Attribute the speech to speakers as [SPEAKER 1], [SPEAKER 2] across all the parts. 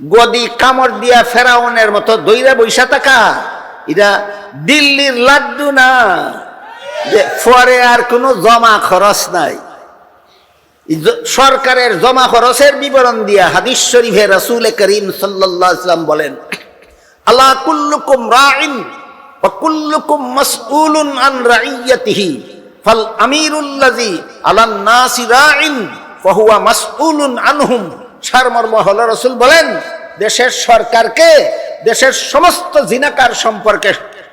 [SPEAKER 1] গদি কামড় দিয়া ফেরাউনের মতো দইরা বৈশা থাকা। এটা দিল্লির লাড্ডু না, যে পরে আর কোনো জমা খরচ নাই। সরকারের জমা খরচের বিবরণ দিয়া হাদিস শরীফে রাসূল করিম সাল্লাম বলেন আল্লাহ কুল্লুকুম রাইন কুল্লুকুম মাসউলুন আন রাইয়াতিহি, ফাল আমিরুল্লাযী আলান নাসি রাইন ওয়া হুয়া মাসউলুন আনহুম। সারমর্ম হল রসুল বলেন, দেশের সরকারকে, দেশের সমস্ত জিনাকার সম্পর্কে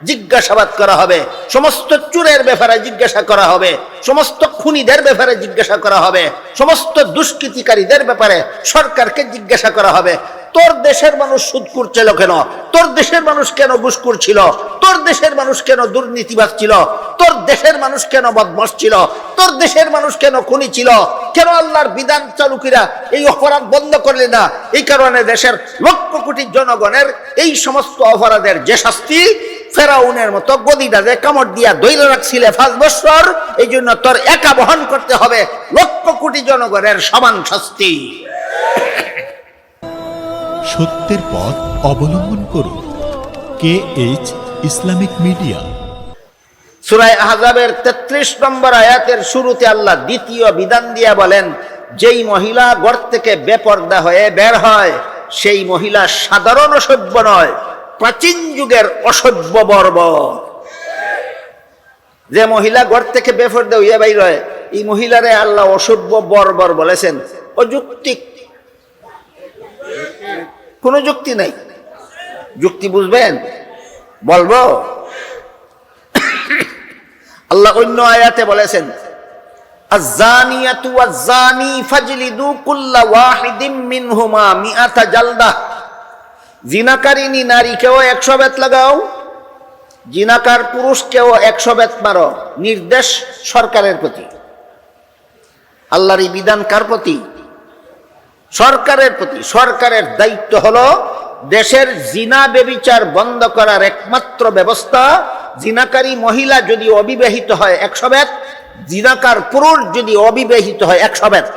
[SPEAKER 1] জিজ্ঞাসাবাদ করা হবে, সমস্ত চুরের ব্যাপারে জিজ্ঞাসা করা হবে, সমস্ত খুনিদের ব্যাপারে জিজ্ঞাসা করা হবে, সমস্ত দুষ্কৃতিকারীদের ব্যাপারে সরকারকে জিজ্ঞাসা করা হবে। তোর দেশের মানুষ সুদ করছিল কেন? তোর দেশের মানুষ কেন ঘুষ করছিল? তোর দেশের মানুষ কেন দুর্নীতিবাদ ছিল? তোর দেশের মানুষ কেন বদমাস ছিল? তোর দেশের মানুষ কেন খুনি ছিল? কেন আল্লাহর বিধান চালুকিরা এই অপরাধ বন্ধ করলে না? এই কারণে দেশের লক্ষ কোটি জনগণের এই সমস্ত অপরাধের যে শাস্তি, ফেরাউনের মতো গদিটা যে কামড় দিয়া দৈল রাখছিলে পাঁচ বছর, এই জন্য তোর একা বহন করতে হবে লক্ষ কোটি জনগণের সমান শাস্তি।
[SPEAKER 2] সত্যের পথ অবলম্বন করুন। কে এইচ ইসলামিক মিডিয়া
[SPEAKER 1] সুরাই আহজাবের তেত্রিশ নম্বর আয়াতের শুরুতে আল্লাহ দ্বিতীয় বিধান দিয়া বলেন, যেই মহিলা গড় থেকে বেপর্দা হয়ে বের হয়, সেই মহিলা সাধারণ অসভ্য নয়, প্রাচীন যুগের অসভ্য বর্ব। যে মহিলা ঘর থেকে বেপর্দা হইয়া বাইর হয়, এই মহিলারে আল্লাহ অসভ্য বর্বর বলেছেন। অযুক্তিক কোনো যুক্তি নাই। যুক্তি বুঝবেন? বলব? আল্লাহ অন্য আয়াতে বলেছেন ফাজলিদু কুল্লা ওয়াহিদিম মিনহুমা মিআতা জালদা। জিনাকারিনী নারীকেও একশো বেত লাগাও, জিনাকার পুরুষকেও একশো বেত মারো, নির্দেশ সরকারের প্রতি। আল্লাহর এই বিধান কার প্রতি? সরকারের প্রতি, সরকারের দায়িত্ব হলো দেশের জিনা বেবিচার বন্ধ করার একমাত্র ব্যবস্থা। জিনাকারী মহিলা যদি অবিবাহিত হয় একশো বেত জিনাকার পুরুষ যদি অবিবাহিত হয় একশো বেত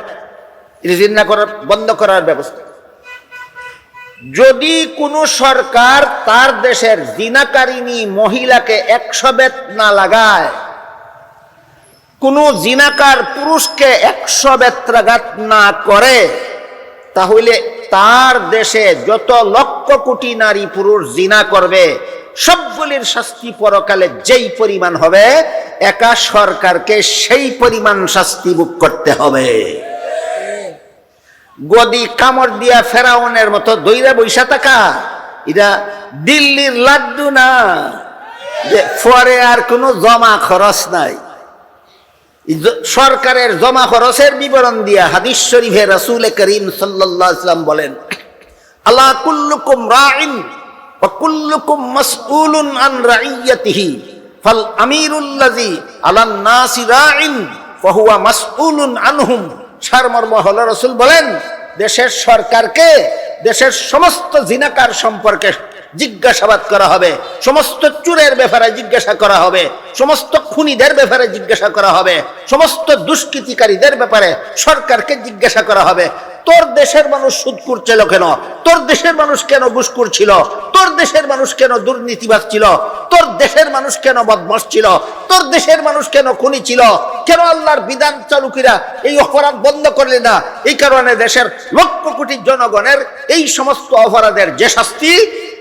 [SPEAKER 1] এটা জিনা করার, বন্ধ করার ব্যবস্থা। যদি কোনো সরকার তার দেশের জিনাকারিনী মহিলাকে একশো বেত না লাগায়, কোনো জিনাকার পুরুষকে একশো বেত্রাঘাত না করে তাহলে তার দেশে যত লক্ষ কোটি নারী পুরুষ জিনা করবে, সবগুলির শাস্তি পরকালে যেই পরিমাণ হবে, একা সরকারকে সেই পরিমাণ শাস্তি ভোগ করতে হবে। গদি কামড় দিয়া ফেরাউনের মতো দইরা বৈশা থাকা, এটা দিল্লির লাড্ডু না, যে পরে আর কোনো জমা খরচ নাই। সরকারের জমা খরচের বিবরণ দিয়া হাদিস শরীফে রাসূল করিম সাল্লাল্লাহু আলাইহি বলেন আল্লাহ কুল্লুকুম রাইন কুল্লুকুম মাসউলুন আন রাইয়াতিহি, ফাল আমিরুল্লাযী আলান নাসি রাইন ওয়া হুয়া মাসউলুন আনহুম। সারমর্ম হলো রাসূল বলেন, দেশের সরকারকে, দেশের সমস্ত জিনাকার সম্পর্কে জিজ্ঞাসাবাদ করা হবে, সমস্ত চুরের ব্যাপারে জিজ্ঞাসা করা হবে, সমস্ত খুনিদের ব্যাপারে জিজ্ঞাসা করা হবে, সমস্ত দুষ্কৃতিকারীদের ব্যাপারে সরকারকে জিজ্ঞাসা করা হবে। তোর দেশের মানুষ সুদ করছিল কেন? তোর দেশের মানুষ কেন ঘুষ করছিল? তোর দেশের মানুষ কেন দুর্নীতিবাদ ছিল? তোর দেশের মানুষ কেন বদমাস ছিল? তোর দেশের মানুষ কেন খুনি ছিল? কেন আল্লাহর বিধান চালুকিরা এই অপরাধ বন্ধ করলে না? এই কারণে দেশের লক্ষ কোটি জনগণের এই সমস্ত অপরাধের যে শাস্তি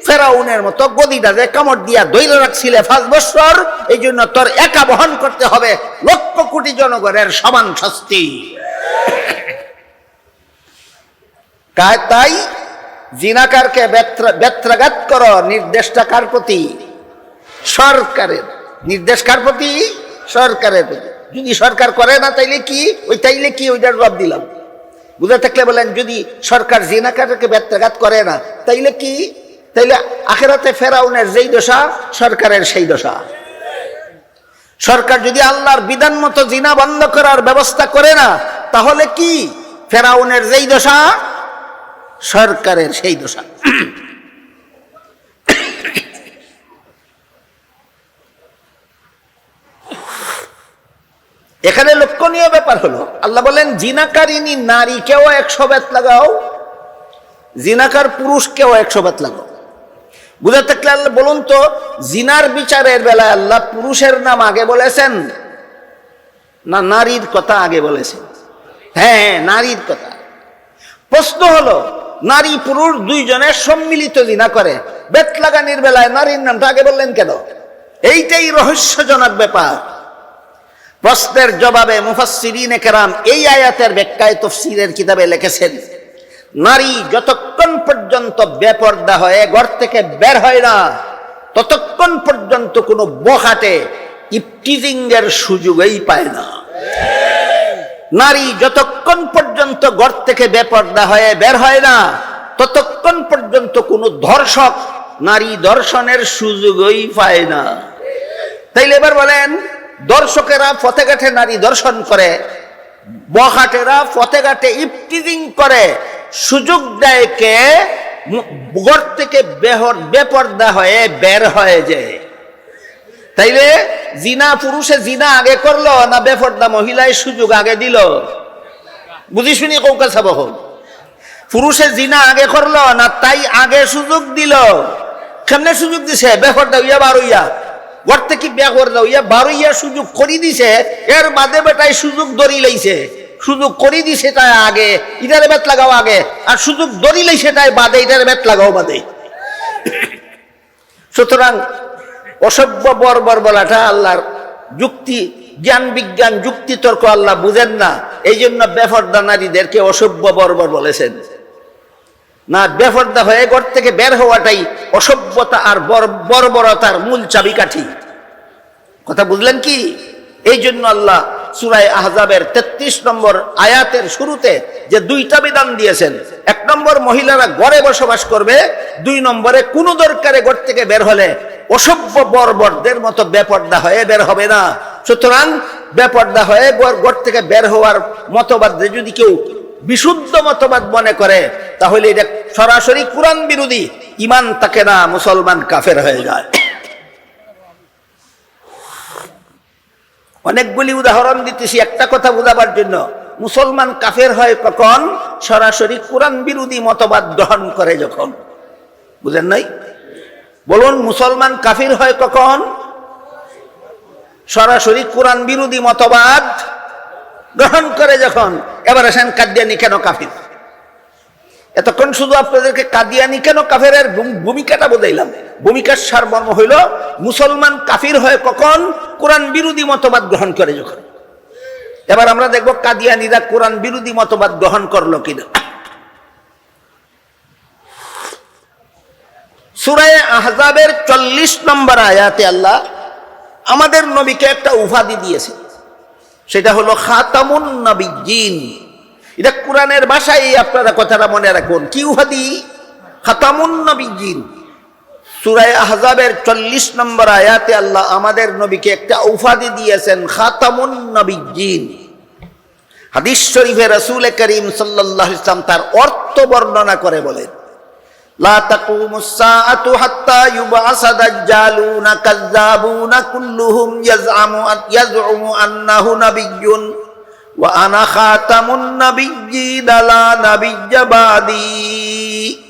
[SPEAKER 1] ফেরাউনের মতো গদিটাতে কামড় দিয়া দৈল রাখছিলে পাঁচ বছর, এই জন্য তোর একা বহন করতে হবে লক্ষ কোটি জনগণের সমান শাস্তি। তাই? জিনাকারকে ব্যত্রা- ব্যত্রাঘাত করো, নির্দেশটা কার প্রতি? সরকারের। নির্দেশ কার প্রতি? সরকারের প্রতি। যদি সরকার করে না, তাইলে কি? ওই তাইলে কি? ওইটার জবাব দিলাম। বুঝে থাকলে বলেন, যদি সরকার জিনাকারকে ব্যত্রাঘাত করে না, তাইলে কি? তাইলে আখেরাতে ফেরাউনের যেই দশা, সরকারের সেই দশা। সরকার যদি আল্লাহর বিধান মতো জিনা বন্ধ করার ব্যবস্থা করে না, তাহলে কি? ফেরাউনের যেই দশা, সরকারের সেই দশা। এখানে লক্ষণীয় ব্যাপার হলো, আল্লাহ বলেন, জিনাকারিনী নারীকেও একশো বেত লাগাও, জিনাকার পুরুষকেও একশো বেত লাগো বুঝে থাকলে আল্লাহ বলুন তো, জিনার বিচারের বেলায় আল্লাহ পুরুষের নাম আগে বলেছেন? না, নারীর কথা আগে বলেছেন? হ্যাঁ নারীর কথা। প্রশ্ন হলো, নারী পুরুষ দুইজনের সম্মিলিত জিনা করে। বেত লাগানির বেলায় নারীর নামটা আগে বললেন কেন? এইটাই রহস্যজনক ব্যাপার। প্রশ্নের জবাবে মুফাসসিরিনে কেরাম এই আয়াতের ব্যাখ্যায় তফসিরের কিতাবে লিখেছেন। নারী যতক্ষণ পর্যন্ত বেপর্দা হয়ে ঘর থেকে বের হয় না, ততক্ষণ পর্যন্ত কোনো বখাটে ইপটিজিং এর সুযোগই পায় না। নারী যতক্ষণ পর্যন্ত ঘর থেকে বেপর্দা হয়ে বের হয় না, ততক্ষণ পর্যন্ত কোনো ধর্ষক নারী দর্শনের সুযোগই পায় না। তাইলে এবার বলেন দর্শকেরা ফতেঘাটে নারী দর্শন করে, বখাটেরা ফতেঘাটে ইফটিজিং করে সুযোগ দেয় কে? ঘর থেকে বেহর বেপর্দা হয়ে বের হয়ে যায়। তাইলে জিনা পুরুষে জিনা আগে করল না বেপর্দা মহিলায় সুযোগ আগে দিল? বুঝি শুনি কৌকা সাব পুরুষে জিনা আগে করল না তাই আগে সুযোগ দিল? কেমনে সুযোগ দিছে? বেপর্দা হইয়া বার হইয়া। ঘর থেকে বিয়া করে দাও ইয়া বারো ইয়া সুযোগ করি দিছে। এর বাদে বেটাই সুযোগ দড়ি লাইছে। সুযোগ করি দিছে তাই আগে ইটারে বেত লাগাও আগে, আর সুযোগ দড়ি সেটাই বাদে ইটারে বেত লাগাও বাদে। সুতরাং অসভ্য বর্বর বলাটা আল্লাহর যুক্তি, জ্ঞান বিজ্ঞান, যুক্তি তর্ক আল্লাহ বুঝেন না এই জন্য বেফর্দা নারীদেরকে অসভ্য বর্বর বলেছেন। না, বেফর্দা হয়ে ঘর থেকে বের হওয়াটাই অসভ্যতা আর বর- বর্বরতার মূল চাবিকাঠি। কথা বুঝলেন কি? এই জন্য আল্লাহ সুরায় আহজাবের ৩৩ নম্বর আয়াতের শুরুতে যে দুইটা বিধান দিয়েছেন, এক নম্বর মহিলারা বসবাস করবে, দুই নম্বরে কোন দরকারে থেকে বের হলে অসভ্য বর্বরদের মতো বেপর্দা হয়ে বের হবে না। সুতরাং বেপর্দা হয়ে ঘর থেকে বের হওয়ার মতবাদ যদি কেউ বিশুদ্ধ মতবাদ মনে করে, তাহলে এটা সরাসরি কোরআন বিরোধী ইমান তাকে না, মুসলমান কাফের হয়ে যায়। অনেকগুলি উদাহরণ দিতেছি, একটা কথা বোঝাবার জন্য। মুসলমান কাফের হয় কখন? সরাসরি কোরআন বিরোধী মতবাদ গ্রহণ করে যখন। বুঝেন নাই? বলুন, মুসলমান কাফির হয় কখন? সরাসরি কোরআন বিরোধী মতবাদ গ্রহণ করে যখন। এবার আসেন কাদিয়ানি কেন কাফির? এতক্ষণ শুধু আপনাদেরকে কাদিয়ানি কেন কাফের ভূমিকাটা বোঝাইলাম? ভূমিকার সারমর্ম হইল, মুসলমান কাফির হয় কখন কোরআন বিরোধী মতবাদ গ্রহণ করে যখন? এবার আমরা দেখব কাদিয়ানিরা কোরআন বিরোধী মতবাদ গ্রহণ করল কিনা। সুরায় আহজাবের চল্লিশ নম্বর আয়াতে আল্লাহ আমাদের নবীকে একটা উপাধি দিয়েছে সেটা হলো খাতামুন নবীজিন এটা কোরআনের ভাষায় আপনারা কথাটা মনে রাখুন। কি উহাদি? খাতামুন নবীন সুরায় আহজাবের চল্লিশ নম্বর আয়াতে আল্লাহ আমাদের নবীকে একটা উফাদি দিয়েছেন, খাতামুন নবীন হাদিস শরীফে রসুল করিম সাল্লাহ ইসলাম তার অর্থ বর্ণনা করে বলেন, লা তাকুমু সাআতু হাত্তা ইউবআসা দাজ্জালুনা কাযযাবুনা কুল্লুহুম ইয়াজআমু ইয়াজউমু আন্নাহু وأنا خاتم النبيين لا نبي بعدي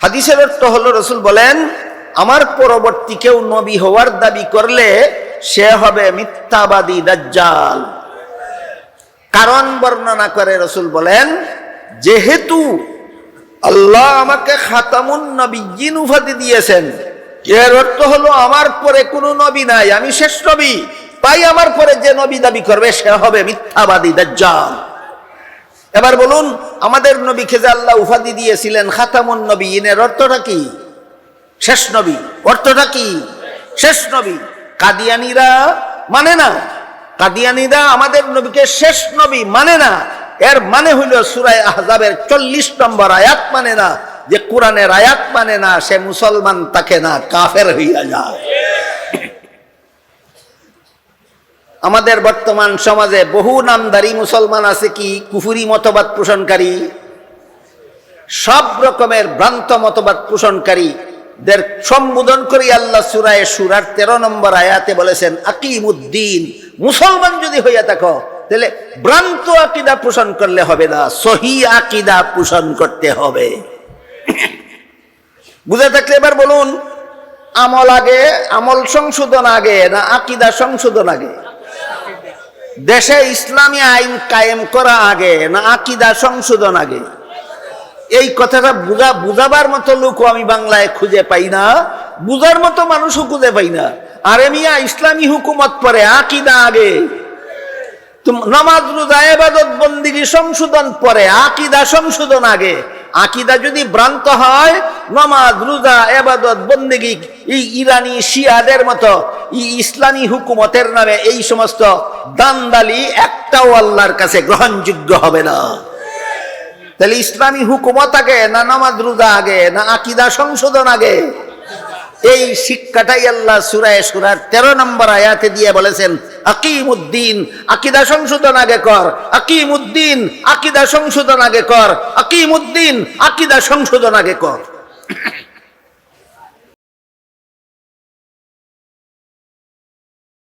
[SPEAKER 1] হাদিসের অর্থ হলো রসুল বলেন আমার পরবর্তী কেউ নবী হওয়ার দাবি করলে সে হবে মিথ্যাবাদী দাজ্জাল কারণ বর্ণনা করে রসুল বলেন যেহেতু আল্লাহ আমাকে খাতামুন নবীজিন উপাধি দিয়েছেন এর অর্থ হলো আমার পরে কোনো নবী নাই আমি শেষ নবী তাই আমার পরে যে নবী দাবি করবে, সে হবে মিথ্যাবাদী দাজ্জাল। এবার বলুন, আমাদের নবী যে আল্লাহ উপাধি দিয়েছিলেন, খাতামুন নবী এর অর্থটা কি? শেষ নবী, অর্থটা কি? শেষ নবী। কাদিয়ানিরা মানে না। কাদিয়ানিরা আমাদের নবীকে শেষ নবী মানে না। এর মানে হইল সুরায় আহজাবের চল্লিশ নম্বর আয়াত মানে না। যে কোরআনের আয়াত মানে না, সে মুসলমান তাকে না, কাফের হইয়া যায়। আমাদের বর্তমান সমাজে বহু নামদারি মুসলমান আছে কি? কুফুরি মতবাদ পোষণকারী, সব রকমের ভ্রান্ত মতবাদ পোষণকারী। দের সম্বোধন করি আল্লাহ সুরায় সুরার তেরো নম্বর আয়াতে বলেছেন, আকিমুদ্দিন, মুসলমান যদি হইয়া থাকো, তাহলে ভ্রান্ত আকিদা পোষণ করলে হবে না, সহি আকিদা পোষণ করতে হবে। বুঝে থাকলে এবার বলুন, আমল আগে, আমল সংশোধন আগে না আকিদা সংশোধন আগে? দেশে ইসলামী আইন কায়েম করা আগে, না আকিদা সংশোধন আগে? এই কথাটা বুঝা বুঝাবার মতো লোকও আমি বাংলায় খুঁজে পাই না, বুঝার মতো মানুষও খুঁজে পাই না। আরে মিয়া, ইসলামী হুকুমত পরে আকিদা আগে। নামাজ, রোজা এবাদত বন্দিগি সংশোধন পরে, আকিদা সংশোধন আগে। আকিদা যদি ভ্রান্ত হয়, নমাজ, রোজা এবাদত বন্দেগি, এই ইরানি শিয়াদের মতো ইসলামী হুকুমতের নামে এই সমস্ত দান্দালি একটাও আল্লাহর কাছে গ্রহণযোগ্য হবে না। তাহলে ইসলামী হুকুমত আগে, না নামাজ, রোজা আগে, না আকিদা সংশোধন আগে? এই শিক্ষাটাই আল্লাহ সুরায় সুরার তেরো নম্বর আয়াতে দিয়ে বলেছেন আকিম উদ্দিন আকিদা সংশোধন আগে কর। আকিম উদ্দিন আকিদা সংশোধন আগে কর। আকিম উদ্দিন আকিদা সংশোধন আগে কর।